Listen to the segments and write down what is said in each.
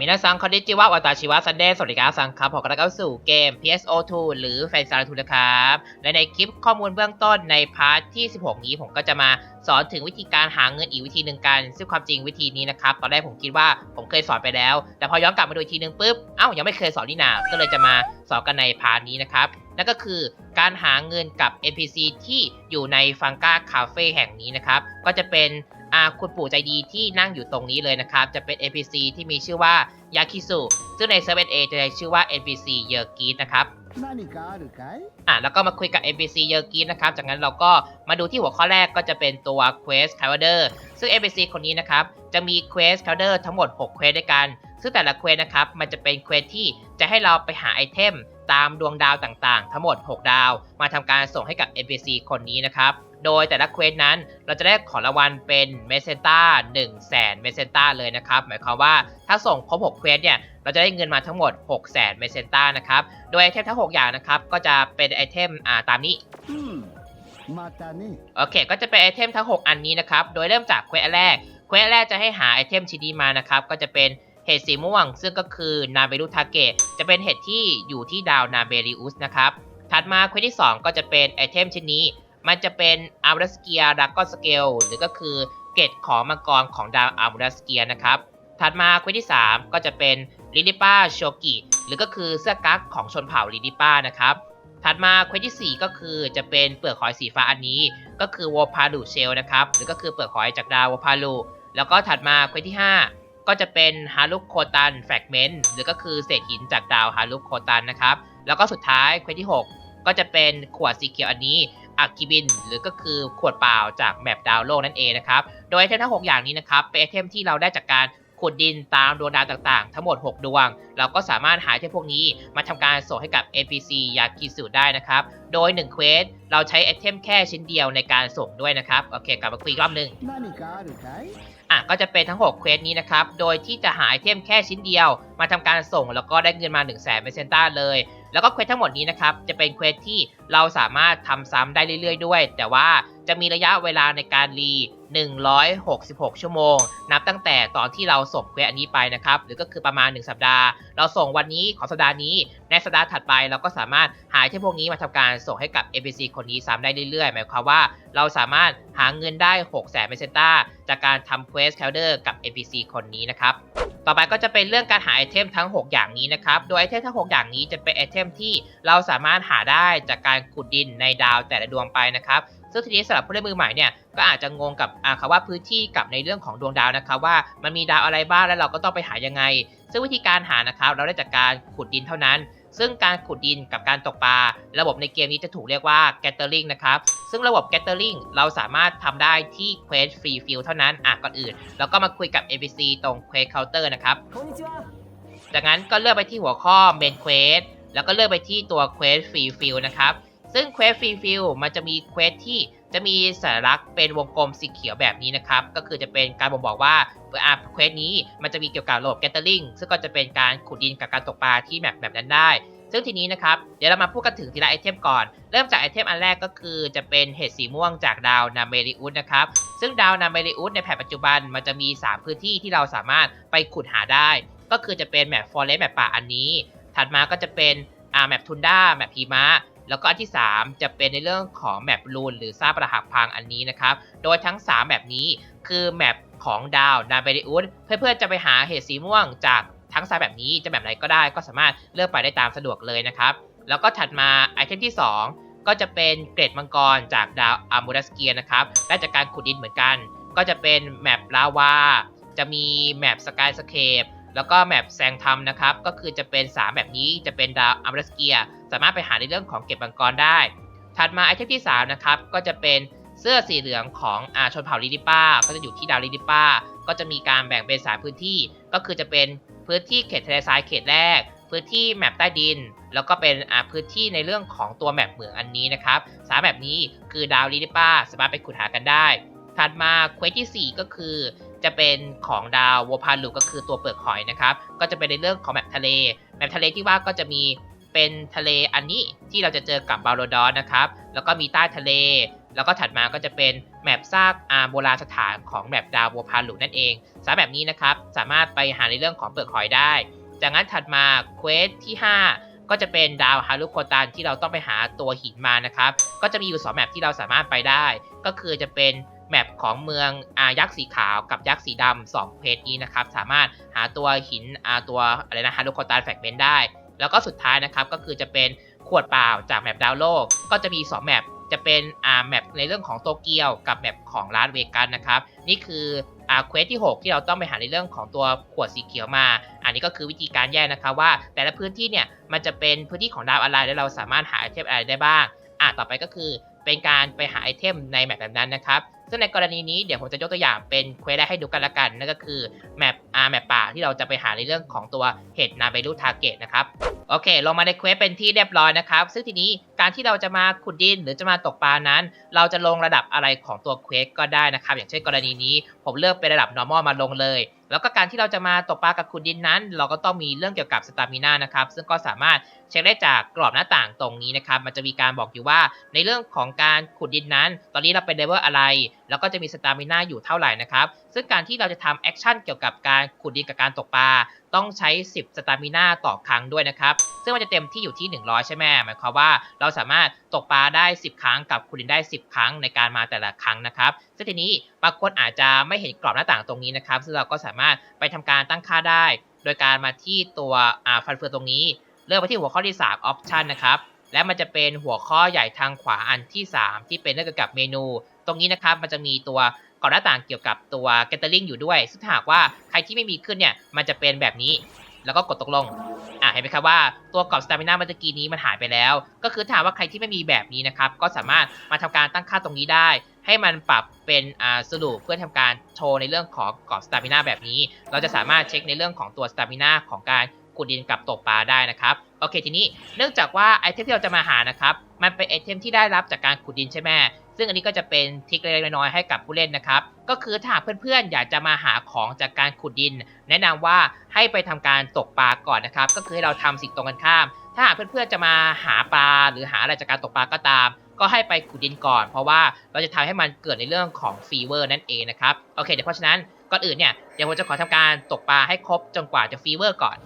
มินาซังคอนดิจิวะวาตาชิวะซันเดย์สวัสดีครับสังครับผมกำลังเข้าสู่เกม PSO2 หรือแฟนซาร์ทูนะครับ และในคลิปข้อมูลเบื้องต้นในพาร์ทที่ 16 นี้ผมก็จะมาสอนถึงวิธีการหาเงินอีกวิธีหนึ่งกัน ซึ่งความจริงวิธีนี้นะครับ ตอนแรกผมคิดว่าผมเคยสอนไปแล้ว แต่พอย้อนกลับมาดูอีกทีนึงปุ๊บ เอ้า ยังไม่เคยสอนนี่นา ก็เลยจะมาสอนกันในพาร์ทนี้นะครับ นั่นก็คือการหาเงินกับ NPC ที่อยู่ในฟังก้าคาเฟ่แห่งนี้นะครับ ก็จะเป็น คุณปู่ใจดีที่นั่งอยู่ตรงนี้เลยนะครับ จะเป็น NPC ที่มีชื่อว่ายากิสุซึ่งในเซเ 7A จะใช้ชื่อว่า NPC เยอร์กีสนะครับอ่าแล้วก็มาคุยกับ NPC เยอร์กีสนะครับ จากนั้นเราก็มาดูที่หัวข้อแรกก็จะเป็นตัวเควสคาร์เดอร์ซึ่ง NPC คนนี้นะครับ จะมีเควสคาร์เดอร์ทั้งหมด 6 เควสด้วยกัน ซึ่งแต่ละเควสนะครับ มันจะเป็นเควสที่จะให้เราไปหาไอเทมตามดวงดาวต่างๆ ทั้งหมด 6 ดาว มาทำการส่งให้กับ NPC คนนี้นะครับ โดยแต่ละเควสนั้นเราจะได้ของรางวัลเป็นเมเซนต้า1 0 0 0 0 0เมเซนต้าเลยนะครับ หมายความว่าถ้าส่งครบ 6 เควสเนี่ยเราจะได้เงินมาทั้งหมด 6 0 0 0 0เมเซนต้านะครับ โดยไอเทมทั้ง 6 อย่างนะครับ ก็จะเป็นไอเทมอ่าตามนี้โอเค ก็จะเป็นไอเทมทั้ง 6 อันนี้นะครับ โดยเริ่มจากเควสแรก เควสแรกจะให้หาไอเทมชิ้นนี้มานะครับ ก็จะเป็นเห็ดสีม่วง ซึ่งก็คือนาเบรุทาเกะจะเป็นเห็ดที่อยู่ที่ดาวนาเบริอุสนะครับ ถัดมาเควสที่ 2 ก็จะเป็นไอเทมชิ้นนี้ มันจะเป็นอาร์ม s สเกียดักกอนสเกลหรือก็คือเกตของมังกรของดาวอาร์ม s สเกียนะครับ ถัดมาเควสที่ 3 ก็จะเป็นลิลิป้าโชกิหรือก็คือเสื้อกั๊กของชนเผ่าลิลิป้านะครับ ถัดมาเควสที่ 4 ก็คือจะเป็นเปลือกหอยสีฟ้าอันนี้ ก็คือวอพาลูเชลนะครับหรือก็คือเปลือกหอยจากดาววอพาลูแล้วก็ถัดมาเควสที่ 5 ก็จะเป็นฮารุโคตันแฟกเมนต์หรือก็คือเศษหินจากดาวฮารุโคตันนะครับแล้วก็สุดท้ายเควสที่ 6 ก็จะเป็นขวดสีเขียวอันนี้ อากิบิน หรือก็คือขวดเปล่าจากแมปดาวโลกนั่นเองนะครับ โดยไอเทมทั้ง 6 อย่างนี้นะครับ เป็นไอเทมที่เราได้จากการขุดดินตามดวงดาวต่างๆ ทั้งหมด 6 ดวง เราก็สามารถหาไเทมพวกนี้มาทำการส่งให้กับ NPC ยากิสุได้นะครับ โดย1เควสเราใช้ไอเทมแค่ชิ้นเดียวในการส่งด้วยนะครับ โอเคกลับมาคุยรอบหนึ่งอะก็จะเป็นทั้ง 6 เควสนี้นะครับ โดยที่จะหายเทมแค่ชิ้นเดียว มาทำการส่งแล้วก็ได้เงินมา1นึ่งแสนเป็นเซนต้าเลยแล้วก็เควสทั้งหมดนี้นะครับจะเป็นเควสที่เราสามารถทำซ้ำได้เรื่อยๆด้วย แต่ว่าจะมีระยะเวลาในการรี 166 ชั่วโมง นับตั้งแต่ตอนที่เราส่งเควสอันนี้ไปนะครับ หรือก็คือประมาณ 1 สัปดาห์ เราส่งวันนี้ของสัปดาห์นี้ ในสัปดาห์ถัดไปเราก็สามารถหาไอเทมพวกนี้มาทำการส่งให้กับ NPC คนนี้ซ้ำได้เรื่อยๆ หมายความว่าเราสามารถหาเงินได้ 6 0 0 0 0เปอร์เซนต้าจากการทำเควสแคลเดอร์กับ NPC คนนี้นะครับ ต่อไปก็จะเป็นเรื่องการหาไอเทมทั้ง 6 อย่างนี้นะครับ โดยไอเทมทั้ง 6 อย่างนี้จะเป็นไอเททมที่เราสามารถหาได้จากการขุดดินในดาวแต่ละดวงไปนะครับซึ่งทีนี้สำหรับผู้เล่นมือใหม่เนี่ยก็อาจจะงงกับคำว่าพื้นที่กับในเรื่องของดวงดาวนะครับว่ามันมีดาวอะไรบ้างและเราก็ต้องไปหายังไง ซึ่งวิธีการหานะครับเราได้จากการขุดดินเท่านั้น ซึ่งการขุดดินกับการตกปลา ระบบในเกมนี้จะถูกเรียกว่า gathering นะครับซึ่งระบบ gathering เราสามารถทำได้ที่ quest free field เท่านั้นอะก่อนอื่น แล้วก็มาคุยกับ NPC ตรง quest counter นะครับจากนั้นก็เลือกไปที่หัวข้อ main quest แล้วก็เลือกไปที่ตัว quest free field นะครับ ซึ่ง quest free field มันจะมี quest ที่จะมีสัญลักษณ์เป็นวงกลมสีเขียวแบบนี้นะครับ ก็คือจะเป็นการบ่งบอกว่าอ่า quest นี้มันจะมีเกี่ยวกับระบบ gathering ซึ่งก็จะเป็นการขุดดินกับการตกปลาที่แมปแบบนั้นได้ ซึ่งทีนี้นะครับ เดี๋ยวเรามาพูดกันถึงทีละไอเทมก่อน เริ่มจากไอเทมอันแรกก็คือจะเป็นเห็ดสีม่วงจากดาวนาเมริอุสนะครับ ซึ่งดาวนาเมริอุสในแผนปัจจุบันมันจะมี 3 พื้นที่ที่เราสามารถไปขุดหาได้ ก็คือจะเป็นแมปฟอเรสต์แมปป่าอันนี้ ถัดมาก็จะเป็นอ่าแมปทุนด้าแมปพีมะแล้วก็อันที่ 3 จะเป็นในเรื่องของแมปลูนหรือซาปรักหักพังอันนี้นะครับ โดยทั้ง 3 แบบนี้คือแมปของดาวนาเบริอุสเพื่อนๆจะไปหาเห็ดสีม่วงจากทั้งสามแบบนี้จะแบบไหนก็ได้ก็สามารถเลือกไปได้ตามสะดวกเลยนะครับ แล้วก็ถัดมาไอเทมที่ 2 ก็จะเป็นเกรดมังกรจากดาวอามูรัสเกียนะครับได้จากการขุดดินเหมือนกัน ก็จะเป็นแมปลาวาจะมีแมปสกายสเคป แล้วก็แมปแซงทำนะครับ ก็คือจะเป็น 3 แบบนี้จะเป็นดาวอามูรัสเกีย สามารถไปหาในเรื่องของเก็บมังกรได้ ถัดมาไอเทมที่ 3 นะครับ ก็จะเป็นเสื้อสีเหลืองของอาชนเผ่าลิลิป้า ก็จะอยู่ที่ดาวลิลิป้า ก็จะมีการแบ่งเป็นสามพื้นที่ ก็คือจะเป็นพื้นที่เขตทะเลทรายเขตแรก พื้นที่แมปใต้ดิน แล้วก็เป็นอาพื้นที่ในเรื่องของตัวแมปเหมืองอันนี้นะครับสามแบบนี้คือดาวลิลิป้าสามารถไปขุดหากันได้ ถัดมาเควสที่ 4 ก็คือ จะเป็นของดาววพาลูก็คือตัวเปลือกหอยนะครับ ก็จะเป็นในเรื่องของแมปทะเล แมปทะเลที่ว่าก็จะมีเป็นทะเลอันนี้ที่เราจะเจอกับบาโรดอนนะครับ แล้วก็มีใต้ทะเล แล้วก็ถัดมาก็จะเป็นแมปซากอาโบราณสถานของแมปดาวบัวพาลุนั่นเองสามแบบนี้นะครับ สามารถไปหาในเรื่องของเปลือกหอยได้ จากนั้นถัดมาเควสที่ 5ก็จะเป็นดาวฮารุโคตันที่เราต้องไปหาตัวหินมานะครับ ก็จะมีอยู่ 2 แมปที่เราสามารถไปได้ ก็คือจะเป็น แมปของเมืองอายักษ์สีขาวกับยักษ์สีดำสองเพจนี้นะครับ สามารถหาตัวหินอาตัวอะไรนะฮารุโคตันแฟกเมนได้ แล้วก็สุดท้ายนะครับก็คือจะเป็นขวดเปล่าจากแมปดาวโลก ก็จะมี 2 แมปจะเป็นอ่าแมปในเรื่องของโตเกียวกับแมปของลาสเวกัสนะครับ นี่คืออ่าเควสที่ 6 ที่เราต้องไปหาในเรื่องของตัวขวดสีเขียวมา อันนี้ก็คือวิธีการแยกนะครับว่า แต่ละพื้นที่เนี่ยมันจะเป็นพื้นที่ของดาวอะไรและเราสามารถหาไอเทมอะไรได้บ้างอะต่อไปก็คือเป็นการไปหาไอเทมในแมปแบบนั้นนะครับ ซึ่งในกรณีนี้เดี๋ยวผมจะยกตัวอย่างเป็นเควสแรกให้ดูกันละกันนั่นก็คือแมปอาแมปป่าที่เราจะไปหาในเรื่องของตัวเห็ดนาเบลูทาเกตนะครับโอเค ลงมาในเควสเป็นที่เรียบร้อยนะครับ ซึ่งทีนี้การที่เราจะมาขุดดินหรือจะมาตกปลานั้น เราจะลงระดับอะไรของตัวเควสก็ได้นะครับ อย่างเช่นกรณีนี้ผมเลือกเป็นระดับ normal มาลงเลย แล้วก็การที่เราจะมาตกปลากับขุดดินนั้น เราก็ต้องมีเรื่องเกี่ยวกับสตามิน่านะครับ ซึ่งก็สามารถเช็คได้จากกรอบหน้าต่างตรงนี้นะครับ มันจะมีการบอกอยู่ว่าในเรื่องของการขุดดินนั้น ตอนนี้เราเป็นเลเวลอะไร แล้วก็จะมีสตามิน่าอยู่เท่าไหร่นะครับ ซึ่งการที่เราจะทำแอคชั่นเกี่ยวกับการขุดดินกับการตกปลา ต้องใช้ 10 สตามิน่าต่อครั้งด้วยนะครับ ซึ่งมันจะเต็มที่อยู่ที่ 100 ใช่ไหมหมายความว่าเราสามารถตกปลาได้ 10 ครั้งกับขุดดินได้ 10 ครั้งในการมาแต่ละครั้งนะครับ ซึ่งทีนี้บางคนอาจจะไม่เห็นกรอบหน้าต่างตรงนี้นะครับ ซึ่งเราก็สามารถไปทำการตั้งค่าได้ โดยการมาที่ตัวฟันเฟืองตรงนี้ เลือกไปที่หัวข้อที่ 3 option นะครับ และมันจะเป็นหัวข้อใหญ่ทางขวาอันที่ 3 ที่เป็นเรื่องเกี่ยวกับเมนู ตรงนี้นะครับมันจะมีตัวกรอบหน้าต่างเกี่ยวกับตัว gathering อยู่ด้วยซึ่งหากว่าใครที่ไม่มีขึ้นเนี่ยมันจะเป็นแบบนี้ แล้วก็กดตกลงอะเห็นไหมครับว่าตัวกรอบสตามิน่าเมื่อกี้นี้มันหายไปแล้ว ก็คือถามว่าใครที่ไม่มีแบบนี้นะครับก็สามารถมาทำการตั้งค่าตรงนี้ได้ ให้มันปรับเป็นอ่าสรุปเพื่อทำการโชว์ในเรื่องของกรอบสตามิน่าแบบนี้ เราจะสามารถเช็คในเรื่องของตัวสตามิน่าของการ ขุดดินกับตกปลาได้นะครับโอเคทีนี้เนื่องจากว่าไอเทมที่เราจะมาหานะครับมันเป็นไอเทมที่ได้รับจากการขุดดินใช่ไหมซึ่งอันนี้ก็จะเป็นทริคเล็กๆน้อยๆให้กับผู้เล่นนะครับ ก็คือถ้าเพื่อนๆ อยากจะมาหาของจากการขุดดิน แนะนำว่าให้ไปทำการตกปลาก่อนนะครับ ก็คือให้เราทำสิ่งตรงกันข้าม ถ้าหากเพื่อนๆจะมาหาปลาหรือหาอะไรจากการตกปลาก็ตาม ก็ให้ไปขุดดินก่อน เพราะว่าเราจะทำให้มันเกิดในเรื่องของฟีเวอร์นั่นเองนะครับโอเคเดี๋ยวเพราะฉะนั้นก่อนอื่นเนี่ยเดี๋ยวผมจะขอทำการตกปลาให้ครบจนกว่าจะฟีเวอร์ก่อน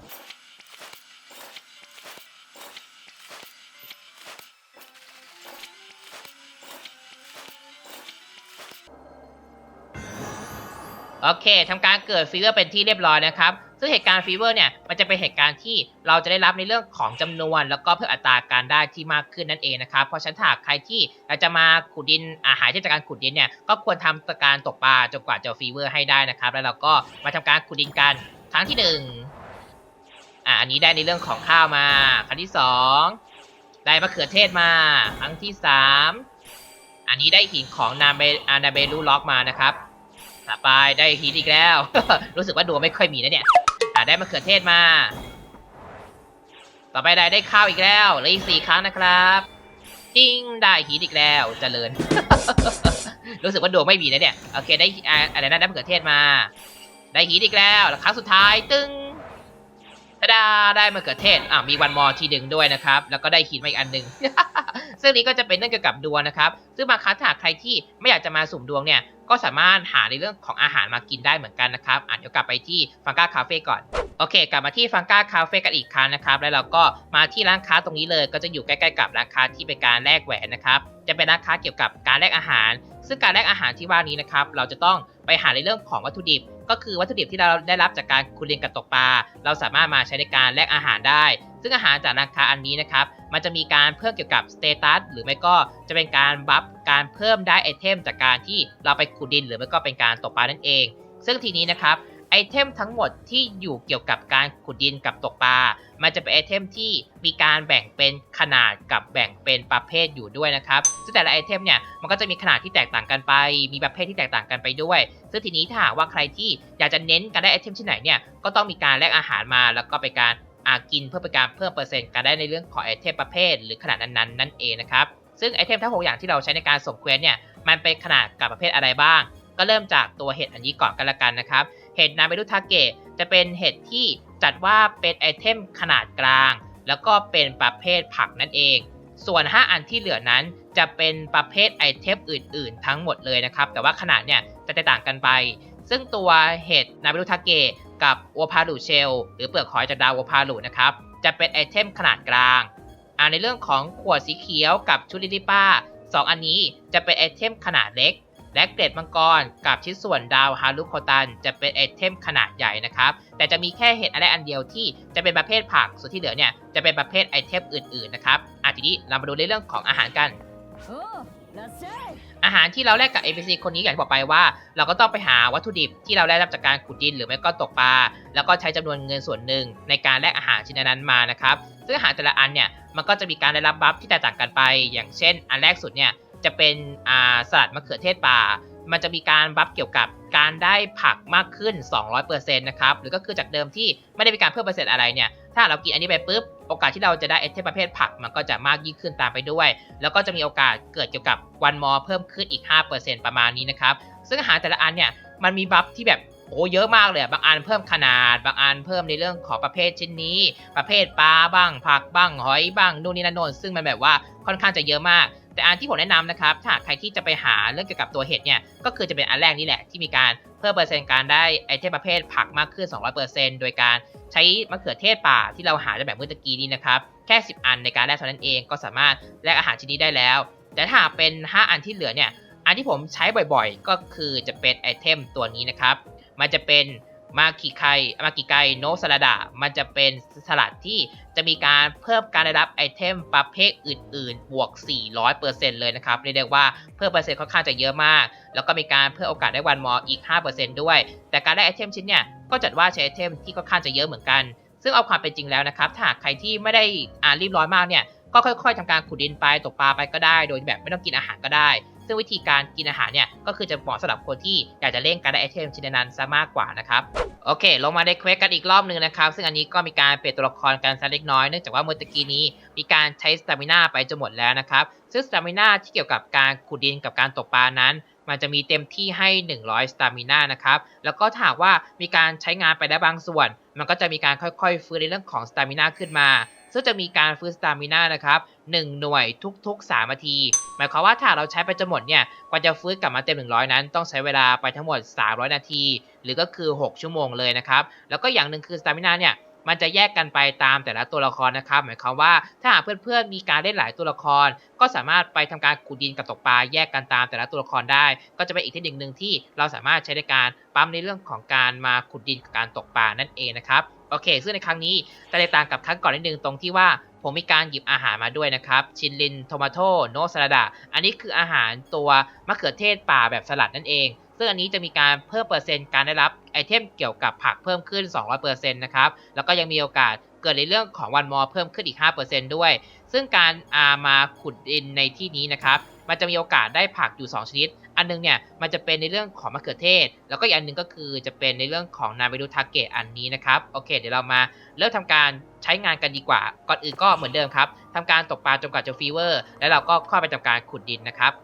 โอเคทำการเกิดฟีเวอร์เป็นที่เรียบร้อยนะครับ ซึ่งเหตุการณ์ฟีเวอร์เนี่ยมันจะเป็นเหตุการณ์ที่เราจะได้รับในเรื่องของจำนวน แล้วก็เพิ่มอัตราการได้ที่มากขึ้นนั่นเองนะครับ เพราะฉะนั้นถ้ากใครที่อยาจะมาขุดดินอาหารที่จากการขุดดินเนี่ยก็ควรทำการตกปลาจนกว่าจะฟีเวอร์ให้ได้นะครับ แล้วเราก็มาทำการขุดดินกันครั้งที่หนึ่งอ่าอันนี้ได้ในเรื่องของข้าวมาครั้งที่สองได้มะเขือเทศมา ครั้งที่สามอันนี้ได้หินของนาเบอานาเบลูล็อกมานะครับ ต่อไปได้ฮีทอีกแล้ว รู้สึกว่าดวงไม่ค่อยมีนะเนี่ย อ่าได้มะเขือเทศมา ต่อไปได้ได้ข้าวอีกแล้วเหลืออีกสี่ครั้งนะครับจิ้งได้ฮีทอีกแล้วเจริญ รู้สึกว่าดวงไม่มีนะเนี่ย โอเคได้อะไรนะได้มะเขือเทศมา ได้ฮีทอีกแล้วครั้งสุดท้ายตึ้งตาดาได้มะเขือเทศ อ่ามีวันมอทีดึงด้วยนะครับ แล้วก็ได้ฮีทมาอีกอันหนึ่ง ซึ่งนี้ก็จะเป็นเรื่องเกี่ยวกับดวงนะครับ ซึ่งบางครั้งถ้าหากใครที่ไม่อยากจะมาสุ่มดวงเนี่ย ก็สามารถหาในเรื่องของอาหารมากินได้เหมือนกันนะครับอะเดี๋ยวกลับไปที่ฟังก้าคาเฟ่ก่อน โอเค กลับมาที่ฟังก้าคาเฟ่กันอีกครั้งนะครับ แล้วเราก็มาที่ร้านค้าตรงนี้เลย ก็จะอยู่ใกล้ๆกับร้านค้าที่เป็นการแลกแหวนนะครับ จะเป็นร้านค้าเกี่ยวกับการแลกอาหาร ซึ่งการแลกอาหารที่ว่านี้นะครับ เราจะต้องไปหาในเรื่องของวัตถุดิบ ก็คือวัตถุดิบที่เราได้รับจากการคุเรียนกับตกปลา เราสามารถมาใช้ในการแลกอาหารได้ ซึ่งอาหารจากราคาอันนี้นะครับ มันจะมีการเพิ่มเกี่ยวกับสเตตัสหรือไม่ก็จะเป็นการบัฟการเพิ่มได้ไอเทมจากการที่เราไปขุดดิน หรือไม่ก็เป็นการตกปลานั่นเอง ซึ่งทีนี้นะครับ ไอเทมทั้งหมดที่อยู่เกี่ยวกับการขุดดินกับตกปลา มันจะเป็นไอเทมที่มีการแบ่งเป็นขนาดกับแบ่งเป็นประเภทอยู่ด้วยนะครับ ซึ่งแต่ละไอเทมเนี่ย มันก็จะมีขนาดที่แตกต่างกันไป มีประเภทที่แตกต่างกันไปด้วย ซึ่งทีนี้ถ้าหากว่าใครที่อยากจะเน้นการได้ไอเทมที่ไหนเนี่ย ก็ต้องมีการแลกอาหารมา แล้วก็ไปการอากินเพื่อเป็นการเพิ่มเปอร์เซ็นต์การได้ในเรื่องของไอเทมประเภท หรือขนาดนั้นๆนั่นเองนะครับ ซึ่งไอเทมทั้งหกอย่างที่เราใช้ในการส่งเควสเนี่ย มันเป็นขนาดกับประเภทอะไรบ้าง ก็เริ่มจากตัวเห็ดอันนี้ก่อนกันละกันนะครับ ห็ดนาเบรุทาเกะจะเป็นเห็ดที่จัดว่าเป็นไอเทมขนาดกลาง แล้วก็เป็นประเภทผักนั่นเอง ส่วน 5 อันที่เหลือนั้นจะเป็นประเภทไอเทมอื่น ๆ ทั้งหมดเลยนะครับ แต่ว่าขนาดเนี่ยจะแตกต่างกันไป ซึ่งตัวเห็ดนาบิรุทาเกะกับโอพารุเชล หรือเปลือกหอยจากดาวโอพารุนะครับจะเป็นไอเทมขนาดกลางในเรื่องของขวดสีเขียวกับชุดลิลิป้า 2 อันนี้จะเป็นไอเทมขนาดเล็ก และเกรดมังกรกับชิ้นส่วนดาวฮารุโคตัน จะเป็นไอเทมขนาดใหญ่นะครับ แต่จะมีแค่เห็ดอะไรอันเดียวที่จะเป็นประเภทผัก ส่วนที่เหลือเนี่ยจะเป็นประเภทไอเทมอื่นๆนะครับอะทีนี้เรามาดูในเรื่องของอาหารกันอาหารที่เราแลกกับ NPC คนนี้อย่างที่บอกไปว่า เราก็ต้องไปหาวัตถุดิบที่เราได้รับจากการขุดดินหรือไม่ก็ตกปลาแล้วก็ใช้จำนวนเงินส่วนหนึ่งในการแลกอาหารชิ้นนั้นมานะครับ ซึ่งอาหารแต่ละอันเนี่ยมันก็จะมีการได้รับบัฟที่แตกต่างกันไป อย่างเช่น อันแรกสุดเนี่ย จะเป็นอ่าสลัดมะเขือเทศป่า มันจะมีการบัฟเกี่ยวกับการได้ผักมากขึ้น 200%นะครับ หรือก็คือจากเดิมที่ไม่ได้มีการเพิ่มเปอร์เซ็นต์อะไรเนี่ย ถ้าเรากินอันนี้ไปปุ๊บ โอกาสที่เราจะได้ไอเทมประเภทผักมันก็จะมากยิ่งขึ้นตามไปด้วย แล้วก็จะมีโอกาสเกิดเกี่ยวกับวันมอเพิ่มขึ้นอีก 5%ประมาณนี้นะครับ ซึ่งอาหารแต่ละอันเนี่ย มันมีบัฟที่แบบโอ้เยอะมากเลยบางอันเพิ่มขนาด บางอันเพิ่มในเรื่องของประเภทชิ้นนี้ ประเภทปลาบ้าง ผักบ้าง หอยบ้าง นู่นนี่นั่นโน่นซึ่งมันแบบว่าค่อนข้างจะเยอะมาก แต่อันที่ผมแนะนำนะครับถ้าใครที่จะไปหาเรื่องเกี่ยวกับตัวเห็ดเนี่ยก็คือจะเป็นอันแรกนี่แหละที่มีการเพิ่มเปอร์เซ็นต์การได้ไอเทมประเภทผักมากขึ้น 200%โดยการใช้มะเขือเทศป่าที่เราหาจากแบบเมื่อตะกี้นี้นะครับแค่ 10 อันในการแลกเท่านั้นเองก็สามารถแลกอาหารชนนี้ได้แล้ว แต่ถ้าเป็น 5 อันที่เหลือเนี่ยอันที่ผมใช้บ่อยๆ ก็คือจะเป็นไอเทมตัวนี้นะครับมันจะเป็น มากิไคมากิไกโนสลัดะมันจะเป็นสลัดที่จะมีการเพิ่มการได้รับไอเทมประเภทอื่นๆ บวก 400%เลยนะครับ เรียกได้ว่าเพิ่มเปอร์เซ็นต์ค่อนข้างจะเยอะมาก แล้วก็มีการเพิ่มโอกาสได้วันมออีก 5%ด้วย แต่การได้ไอเทมชิ้นเนี่ยก็จัดว่าใช้ไอเทมที่ค่อนข้างจะเยอะเหมือนกัน ซึ่งเอาความเป็นจริงแล้วนะครับถ้าใครที่ไม่ได้อ่ารีบร้อนมากเนี่ยก็ค่อยๆทำการขุดดินไปตกปลาไปก็ได้ โดยแบบไม่ต้องกินอาหารก็ได้ ซึ่งวิธีการกินอาหารเนี่ยก็คือจะเหมาะสำหรับคนที่อยากจะเล่นการได้ไอเทมชิ้นนั้นๆซะมากกว่านะครับโอเค ลงมาในเควสกันอีกรอบหนึ่งนะครับ ซึ่งอันนี้ก็มีการเปลี่ยนตัวละครกันสักเล็กน้อยเนื่องจากว่าเมื่อตะกี้นี้มีการใช้สตามิน่าไปจนหมดแล้วนะครับ ซึ่งสตามิน่าที่เกี่ยวกับการขุดดินกับการตกปลานั้น มันจะมีเต็มที่ให้ 100สตามิน่านะครับ แล้วก็ถ้าหากว่ามีการใช้งานไปได้บางส่วน มันก็จะมีการค่อยๆ ฟื้นในเรื่องของสตามิน่าขึ้นมา ซึ่งจะมีการฟื้นสตามิน่านะครับ1หน่วยทุกๆ 3 นาที หมายความว่าถ้าเราใช้ไปจนหมดเนี่ยกว่าจะฟื้นกลับมาเต็ม 100 นั้น ต้องใช้เวลาไปทั้งหมด 300 นาที หรือก็คือ 6 ชั่วโมงเลยนะครับ แล้วก็อย่างหนึ่งคือสตามินาเนี่ยมันจะแยกกันไปตามแต่ละตัวละครนะครับ หมายความว่าถ้าหากเพื่อนๆมีการเล่นหลายตัวละคร ก็สามารถไปทำการขุดดินกับตกปลาแยกกันตามแต่ละตัวละครได้ ก็จะเป็นอีกเทคนิคหนึ่งที่เราสามารถใช้ในการปั๊มในเรื่องของการมาขุดดินกับการตกปลานั่นเองนะครับ โอเค ซึ่งในครั้งนี้จะแตกต่างกับครั้งก่อนนิดนึงตรงที่ว่าผมมีการหยิบอาหารมาด้วยนะครับ ชินลินโทมาโตโนสลัดะอันนี้คืออาหารตัวมะเขือเทศป่าแบบสลัดนั่นเอง ซึ่งอันนี้จะมีการเพิ่มเปอร์เซ็นต์การได้รับไอเทมเกี่ยวกับผักเพิ่มขึ้น 200%นะครับ แล้วก็ยังมีโอกาสเกิดในเรื่องของวันมอเพิ่มขึ้นอีก 5%ด้วย ซึ่งการอามาขุดดินในที่นี้นะครับ มันจะมีโอกาสได้ผักอยู่ 2 ชนิด อันนึงเนี่ยมันจะเป็นในเรื่องของมะเขือเทศ แล้วก็อีกอันหนึงก็คือจะเป็นในเรื่องของนาเบดูทาเกะอันนี้นะครับโอเค เดี๋ยวเรามาเริ่มทำการใช้งานกันดีกว่า ก่อนอื่นก็เหมือนเดิมครับทำการตกปลาจนกว่าจะฟีเวอร์ แล้วเราก็ค่อยไปทำการขุดดินนะครับ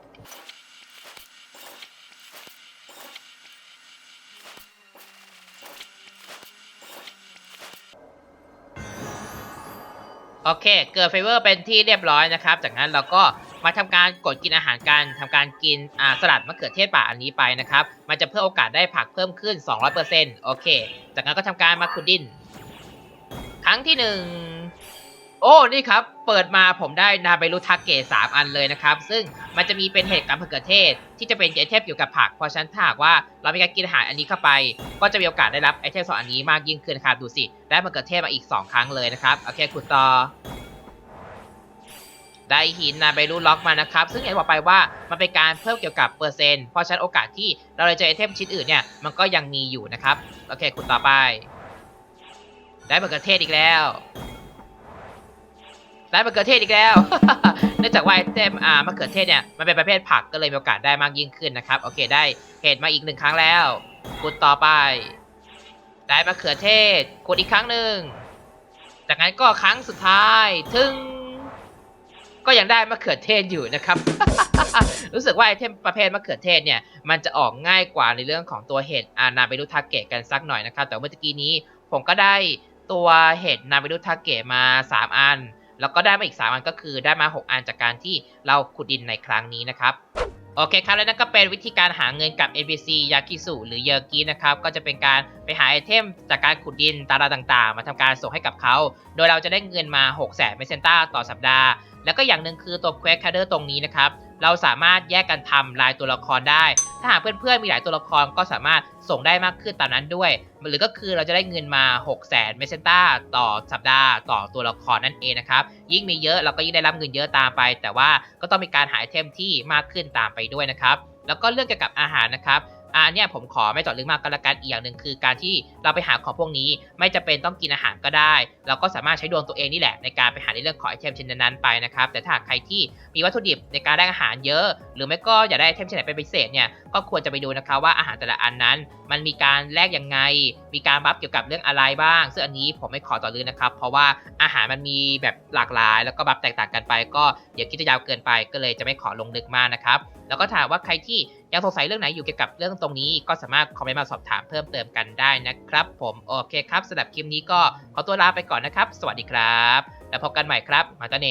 โอเค เกิดเฟเวอร์เป็นที่เรียบร้อยนะครับ จากนั้นเราก็ มาทำการกดกินอาหารกันทำการกินสลัดมะเขือเทศป่าอันนี้ไปนะครับ มันจะเพิ่มโอกาสได้ผักเพิ่มขึ้น 200%โอเค จากนั้นก็ทำการมาขุดดิน ครั้งที่หนึ่งโอ้ นี่ครับ เปิดมาผมได้นาเบรุทาเกะสามอันเลยนะครับ ซึ่งมันจะมีเป็นเห็ดกับมะเขือเทศ ที่จะเป็นไอเทมเกี่ยวกับผัก เพราะฉะนั้นถ้าหากว่าเรามีการกินอาหารอันนี้เข้าไป ก็จะมีโอกาสได้รับไอเทมสองอันนี้มากยิ่งขึ้นนครับ ดูสิ ได้มะเขือเทศมาอีก 2 ครั้งเลยนะครับ โอเคขุดต่อ ได้หินนาเบรูล็อกมานะครับ ซึ่งอย่างที่บอกไปว่ามันเป็นการเพิ่มเกี่ยวกับเปอร์เซ็นต์ เพราะฉะนั้นโอกาสที่เราจะเจอไอเทมชิ้นอื่นเนี่ย มันก็ยังมีอยู่นะครับ โอเคขุดต่อไป ได้มะเขือเทศอีกแล้ว ได้มะเขือเทศอีกแล้ว เนื่องจากว่าไอเทมอ่ามะเขือเทศเนี่ย มันเป็นประเภทผักก็เลยมีโอกาสได้มากยิ่งขึ้นนะครับ โอเคได้เห็ดมาอีกหนึ่งครั้งแล้วขุดต่อไป ได้มะเขือเทศขุดอีกครั้งหนึ่งจากนั้นก็ครั้งสุดท้ายถึง ก็ยังได้มะเขือเทศอยู่นะครับ รู้สึกว่าไอเทมประเภทมะเขือเทศเนี่ยมันจะออกง่ายกว่าในเรื่องของตัวเห็ดอานาเบรุทาเกะกันสักหน่อยนะครับ แต่เมื่อกี้นี้ผมก็ได้ตัวเห็ดนาเบรุทาเกะมา 3 อัน แล้วก็ได้มาอีก 3 อันก็คือได้มา 6 อันจากการที่เราขุดดินในครั้งนี้นะครับ โอเคครับ และนั่นก็เป็นวิธีการหาเงินกับ NPC ยากิสุหรือเยอร์กินะครับ ก็จะเป็นการไปหาไอเทมจากการขุดดินตาราต่างๆ มาทำการส่งให้กับเขา โดยเราจะได้เงินมา6 0 0 0 0เมเซนต้าต่อสัปดาห์ แล้วก็อย่างหนึ่งคือตัวเควสคาเดอร์ตรงนี้นะครับ เราสามารถแยกกันทำลายตัวละครได้ ถ้าหากเพื่อนๆมีหลายตัวละครก็สามารถส่งได้มากขึ้นตามนั้นด้วย หรือก็คือเราจะได้เงินมา 6 0 0 0 0เมเซนต้าต่อสัปดาห์ต่อตัวละครนั่นเองนะครับ ยิ่งมีเยอะเราก็ยิ่งได้รับเงินเยอะตามไป แต่ว่าก็ต้องมีการหาไอเทมที่มากขึ้นตามไปด้วยนะครับ แล้วก็เรื่องเกี่ยวกับอาหารนะครับ อ่าเนี่ยผมขอไม่จอดลึกมากก็แล้วกันอีกอย่างหนึ่งคือการที่เราไปหาของพวกนี้ไม่จะเป็นต้องกินอาหารก็ได้ เราก็สามารถใช้ดวงตัวเองนี่แหละในการไปหาในเรื่องของไอเทมชนิดนั้นๆไปนะครับแต่ถ้าใครที่มีวัตถุดิบในการได้อาหารเยอะ หรือไม่ก็อยากได้ไอเทมชิ้นไหนเป็นพิเศษเนี่ยก็ควรจะไปดูนะครับว่าอาหารแต่ละอันนั้นมันมีการแลกยังไง มีการบัฟเกี่ยวกับเรื่องอะไรบ้าง ซึ่งอันนี้ผมไม่ขอต่อลึกนะครับ เพราะว่าอาหารมันมีแบบหลากหลาย แล้วก็บัฟแตกต่างกันไป ก็เดี๋ยวคิดจะยาวเกินไป ก็เลยจะไม่ขอลงลึกมากนะครับ แล้วก็ถามว่าใครที่ยังสงสัยเรื่องไหนอยู่เกี่ยวกับเรื่องตรงนี้ ก็สามารถคอมเมนต์มาสอบถามเพิ่มเติมกันได้นะครับ ผม โอเคครับสำหรับคลิปนี้ก็ขอตัวลาไปก่อนนะครับ สวัสดีครับ แล้วพบกันใหม่ครับ มาตาเน